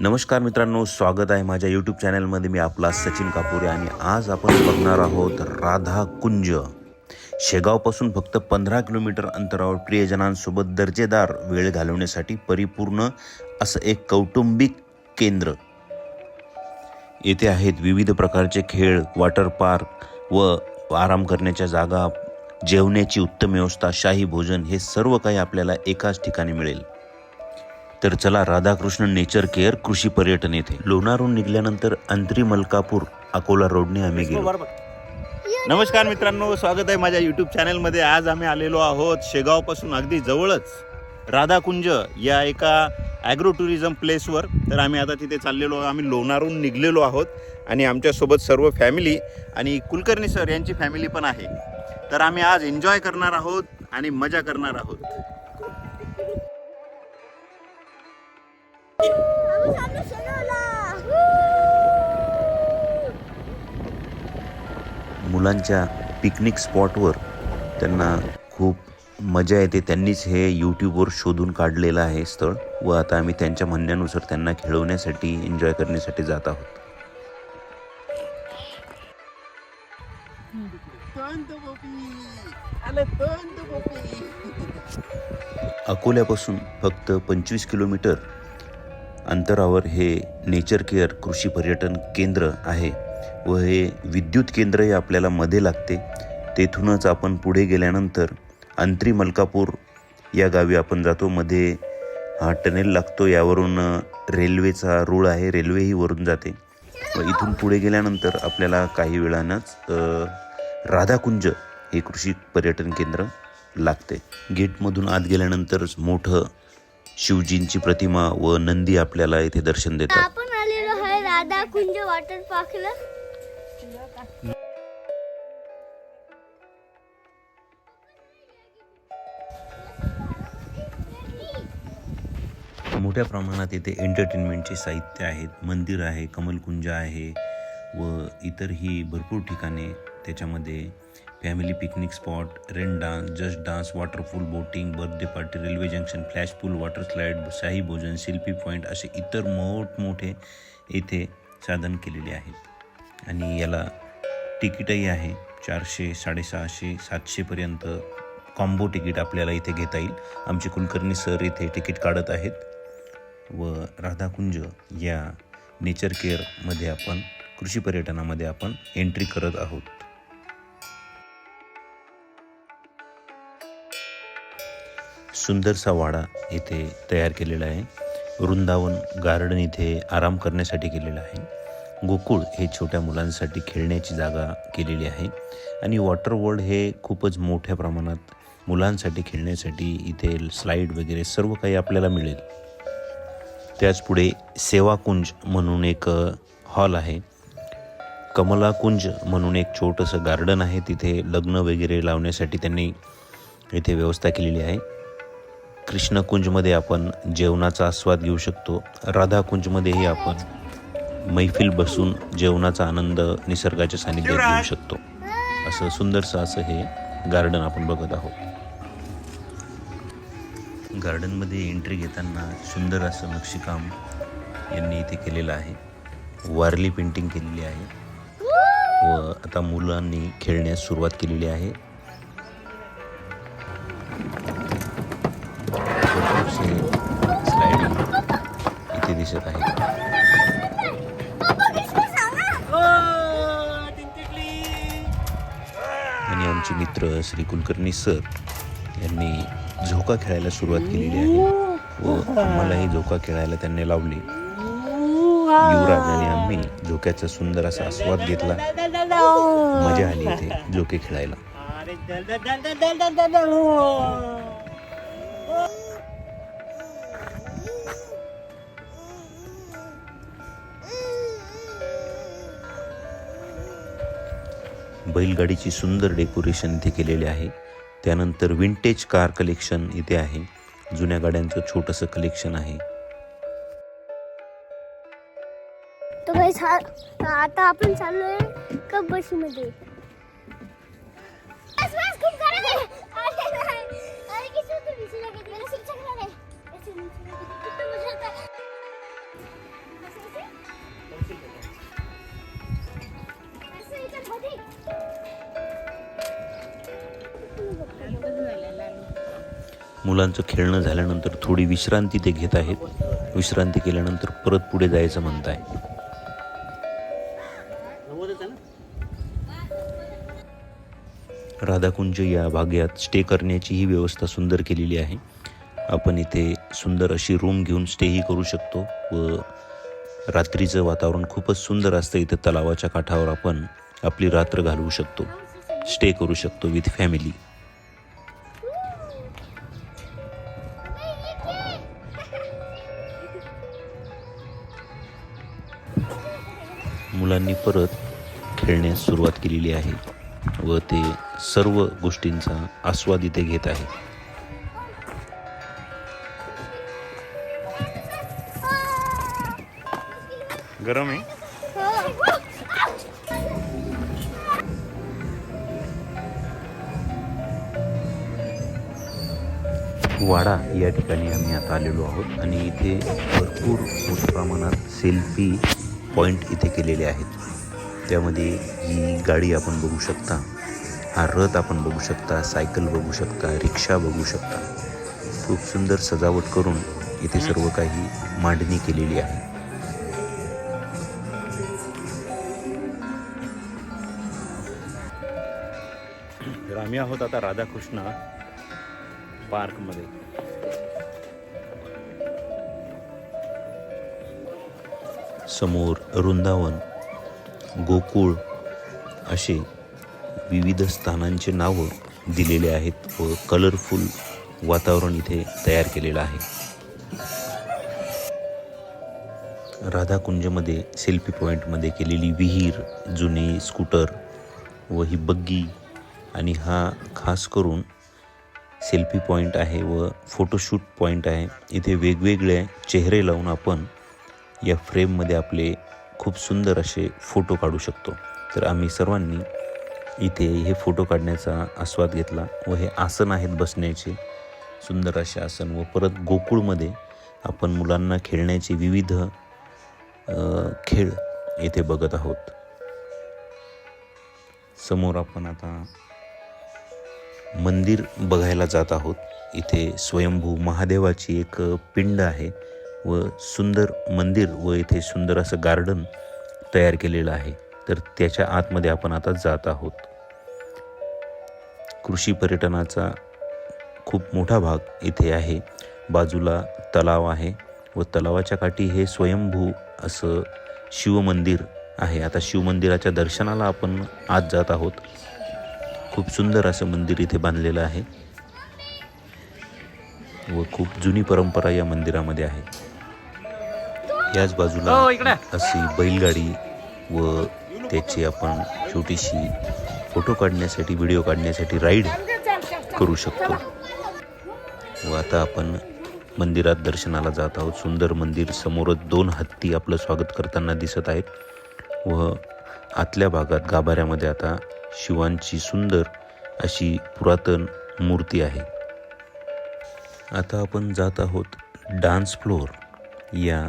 नमस्कार मित्रांनो स्वागत आहे माझ्या यूट्यूब चॅनलमध्ये मी आपला सचिन कापुरे आणि आज आपण बघणार आहोत राधा कुंज. शेगावपासून फक्त पंधरा किलोमीटर अंतरावर प्रियजनांसोबत दर्जेदार वेळ घालवण्यासाठी परिपूर्ण असं एक कौटुंबिक केंद्र. येथे आहेत विविध प्रकारचे खेळ वॉटर पार्क व आराम करण्याच्या जागा जेवण्याची उत्तम व्यवस्था शाही भोजन हे सर्व काही आपल्याला एकाच ठिकाणी मिळेल. तर चला राधाकृष्ण नेचर केअर कृषी पर्यटन येथे. लोणारहून निघाल्यानंतर अंतरी मलकापूर अकोला रोडने आम्ही गेलो. नमस्कार मित्रांनो स्वागत आहे माझ्या युट्यूब चॅनलमध्ये आज आम्ही आलेलो आहोत शेगावपासून अगदी जवळच राधाकुंज या एका ॲग्रो टुरिझम प्लेसवर तर आम्ही आता तिथे चाललेलो आहोत आम्ही लोणारहून निघलेलो आहोत आणि आमच्यासोबत सर्व फॅमिली आणि कुलकर्णी सर यांची फॅमिली पण आहे. तर आम्ही आज एन्जॉय करणार आहोत आणि मजा करणार आहोत. मुलांच्या पिकनिक स्पॉटवर त्यांना खूप मजा येते. त्यांनीच हे यूट्यूबवर शोधून काढलेलं आहे स्थळ व आता आम्ही त्यांच्या म्हणण्यानुसार त्यांना खेळवण्यासाठी एन्जॉय करण्यासाठी जात आहोत. अकोल्यापासून फक्त पंचवीस किलोमीटर अंतरावर हे नेचर केअर कृषी पर्यटन केंद्र आहे व हे विद्युत केंद्रही आपल्याला मध्ये लागते. तेथूनच आपण पुढे गेल्यानंतर अंत्री मलकापूर या गावी आपण जातो. मध्ये हा टनेल लागतो. यावरून रेल्वेचा रूळ आहे. रेल्वेही वरून जाते. व इथून पुढे गेल्यानंतर आपल्याला काही वेळानंच राधाकुंज हे कृषी पर्यटन केंद्र लागते. गेटमधून आत गेल्यानंतरच मोठं शिवजींची प्रतिमा व नंदी आपल्याला इथे दर्शन देतात. आपण आलेलो आहे राधा कुंज वॉटर पार्कला मोठ्या प्रमाणात इथे एंटरटेनमेंटचे साहित्य आहेत मंदिर आहे कमलकुंज आहे व इतरही भरपूर ठिकाणे त्याच्यामध्ये family picnic spot rain dance just dance waterfall boating birthday party railway junction flash pool water slide शाही भोजन शिल्पी पॉईंट असे इतर मोठमोठे इथे साधन केलेले आहेत. आणि याला तिकीटही आहे. चारशे साडेसहाशे सातशेपर्यंत कॉम्बो तिकीट आपल्याला इथे घेता येईल. आमचे कुलकर्णी सर इथे तिकीट काढत आहेत. व राधाकुंज या नेचर केअरमध्ये आपण कृषी पर्यटनामध्ये आपण एंट्री करत आहोत. सुंदरसा वाडा इथे तयार केलेला आहे. वृंदावन गार्डन इथे आराम करण्यासाठी केलेलं आहे. गोकुळ हे छोट्या मुलांसाठी खेळण्याची जागा केलेली आहे. आणि वॉटर वर्ल्ड हे खूपच मोठ्या प्रमाणात मुलांसाठी खेळण्यासाठी इथे स्लाईड वगैरे सर्व काही आपल्याला मिळेल. त्याचपुढे सेवाकुंज म्हणून एक हॉल आहे. कमलाकुंज म्हणून एक छोटंसं गार्डन आहे. तिथे लग्न वगैरे लावण्यासाठी त्यांनी इथे व्यवस्था केलेली आहे. कृष्णकुंजमध्ये आपण जेवणाचा आस्वाद घेऊ शकतो. राधाकुंजमध्येही आपण मैफिल बसून जेवणाचा आनंद निसर्गाच्या सानिध्यात घेऊ शकतो. असं सुंदरसं असं हे गार्डन आपण बघत आहोत. गार्डनमध्ये एंट्री घेताना सुंदर असं नक्षीकाम यांनी इथे केलेलं आहे. वारली पेंटिंग केलेली आहे. व आता मुलांनी खेळण्यास सुरुवात केलेली आहे. दिसत आहे आणि आमचे मित्र श्री कुलकर्णी सर यांनी झोका खेळायला सुरुवात केलेली आहे व आम्हालाही झोका खेळायला त्यांनी लावली युवराज आणि आम्ही झोक्याचा सुंदर असा आस्वाद घेतला मजा आली इथे झोके खेळायला बैलगाडीची सुंदर डेकोरेशन इथे केलेले आहे. त्यानंतर विंटेज कार कलेक्शन इथे आहे. जुन्या गाड्यांचं छोटंसं कलेक्शन आहे. आता आपण चाललोय का बसमध्ये मुलांचं खेळणं झाल्यानंतर थोडी विश्रांती ते घेत आहेत. विश्रांती केल्यानंतर परत पुढे जायचं म्हणत आहे राधाकुंज या भाग्यात स्टे करण्याची ही व्यवस्था सुंदर केलेली आहे. आपण इथे सुंदर अशी रूम घेऊन स्टेही करू शकतो व रात्रीचं वातावरण खूपच सुंदर असतं. इथं तलावाच्या काठावर आपण आपली रात्र घालवू शकतो. स्टे करू शकतो विथ फॅमिली मुलांनी परत खेळण्यास सुरुवात केलेली आहे व ते सर्व गोष्टींचा आस्वाद इथे घेत आहे. गरम आहे? वाडा या ठिकाणी आम्ही आता आलेलो आहोत आणि इथे भरपूर मोठ्या प्रमाणात सेल्फी पॉईंट इथे केलेले आहेत. त्यामध्ये ही गाडी आपण बघू शकता. हा रथ आपण बघू शकता. सायकल बघू शकता. रिक्षा बघू शकता. खूप सुंदर सजावट करून इथे सर्व काही मांडणी केलेली आहे. तर आम्ही आहोत आता राधाकृष्ण पार्कमध्ये. समोर वृंदावन गोकुळ असे विविध स्थानांचे नावं दिलेले आहेत व कलरफुल वातावरण इथे तयार केलेलं आहे. राधाकुंजमध्ये सेल्फी पॉईंटमध्ये केलेली विहीर जुने स्कूटर व ही बग्गी आणि हा खास करून सेल्फी पॉईंट आहे व फोटोशूट पॉईंट आहे. इथे वेगवेगळे चेहरे लावून आपण या फ्रेममध्ये आपले खूप सुंदर असे फोटो काढू शकतो. तर आम्ही सर्वांनी इथे हे फोटो काढण्याचा आस्वाद घेतला व हे आसन आहेत बसण्याचे. सुंदर असे आसन व परत गोकुळमध्ये आपण मुलांना खेळण्याचे विविध खेळ येथे बघत आहोत. समोर आपण आता मंदिर बघायला जात आहोत. इथे स्वयंभू महादेवाची एक पिंड आहे. व सुंदर मंदिर व इथे सुंदर असं गार्डन तयार केलेलं आहे. तर त्याच्या आतमध्ये आपण आता जात आहोत. कृषी पर्यटनाचा खूप मोठा भाग इथे आहे. बाजूला तलाव आहे व तलावाच्या काठी हे स्वयंभू असं शिवमंदिर आहे. आता शिवमंदिराच्या दर्शनाला आपण आत जात आहोत. खूप सुंदर असं मंदिर इथे बांधलेलं आहे. व खूप जुनी परंपरा या मंदिरामध्ये आहे. याच बाजूला अशी बैलगाडी व त्याची आपण छोटीशी फोटो काढण्यासाठी व्हिडिओ काढण्यासाठी राईड करू शकतो. व आता आपण मंदिरात दर्शनाला जात आहोत. सुंदर मंदिर समोरच दोन हत्ती आपलं स्वागत करताना दिसत आहेत. व आतल्या भागात गाभाऱ्यामध्ये आता शिवांची सुंदर अशी पुरातन मूर्ती आहे. आता आपण जात आहोत डान्स फ्लोअर या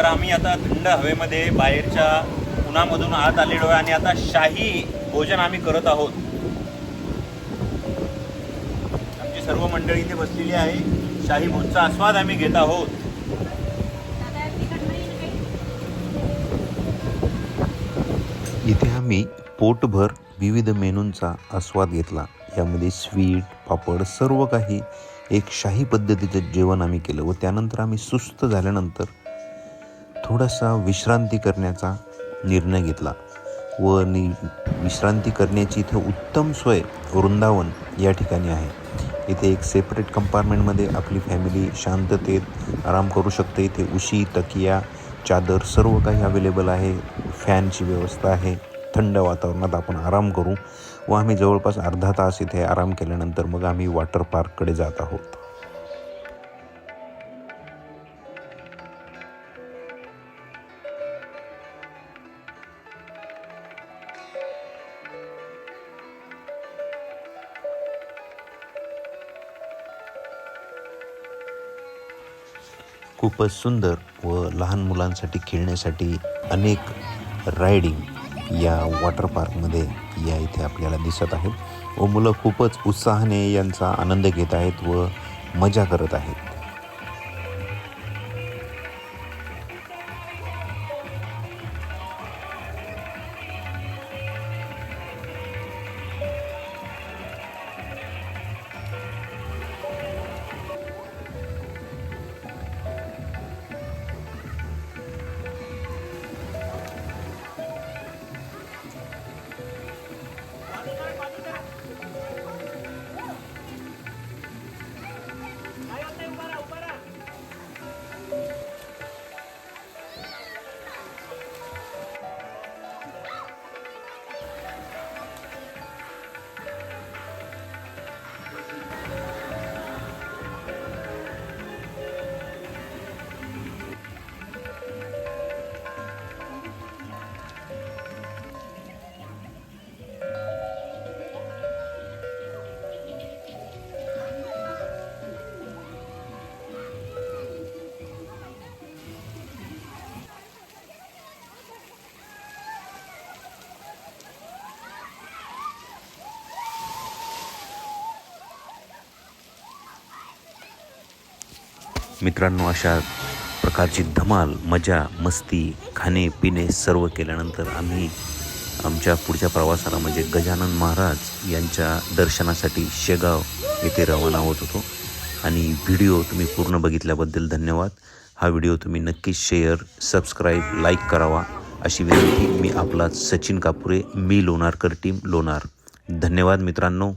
तर आम्ही आता थंड हवेमध्ये बाहेरच्या उन्हामधून आत आलेलो आहे आणि आता शाही भोजन आम्ही करत आहोत. आमची सर्व मंडळी इथे बसलेली आहे. शाही भोजचा आस्वाद आम्ही घेत आहोत. इथे आम्ही पोटभर विविध मेनूंचा आस्वाद घेतला. यामध्ये स्वीट पापड सर्व काही एक शाही पद्धतीचं जेवण आम्ही केलं व त्यानंतर आम्ही सुस्त झाल्यानंतर थोडासा विश्रांती करण्याचा निर्णय घेतला व नि विश्रांती करण्याची इथं उत्तम सोय वृंदावन या ठिकाणी आहे. इथे एक सेपरेट कंपार्टमेंटमध्ये आपली फॅमिली शांततेत आराम करू शकते. इथे उशी तकिया चादर सर्व काही अवेलेबल आहे. फॅनची व्यवस्था आहे. थंड वातावरणात आपण आराम करू व आम्ही जवळपास अर्धा तास इथे आराम केल्यानंतर मग आम्ही वॉटर पार्ककडे जात आहोत. खूपच सुंदर व लहान मुलांसाठी खेळण्यासाठी अनेक रायडिंग या वॉटर पार्कमध्ये या इथे आपल्याला दिसत आहेत. व मुलं खूपच उत्साहाने यांचा आनंद घेत आहेत व मजा करत आहेत. मित्रांनो अशा प्रकारची धमाल मजा मस्ती खाणे पिणे सर्व केल्यानंतर आम्ही आमच्या पुढच्या प्रवासाला म्हणजे गजानन महाराज यांच्या दर्शनासाठी शेगाव येथे रवाना होत होतो. आणि व्हिडिओ तुम्ही पूर्ण बघितल्याबद्दल धन्यवाद. हा व्हिडिओ तुम्ही नक्कीच शेअर सबस्क्राईब लाईक करावा. अशी विनंती मी आपला सचिन कापुरे मी लोणारकर टीम लोणार. धन्यवाद मित्रांनो.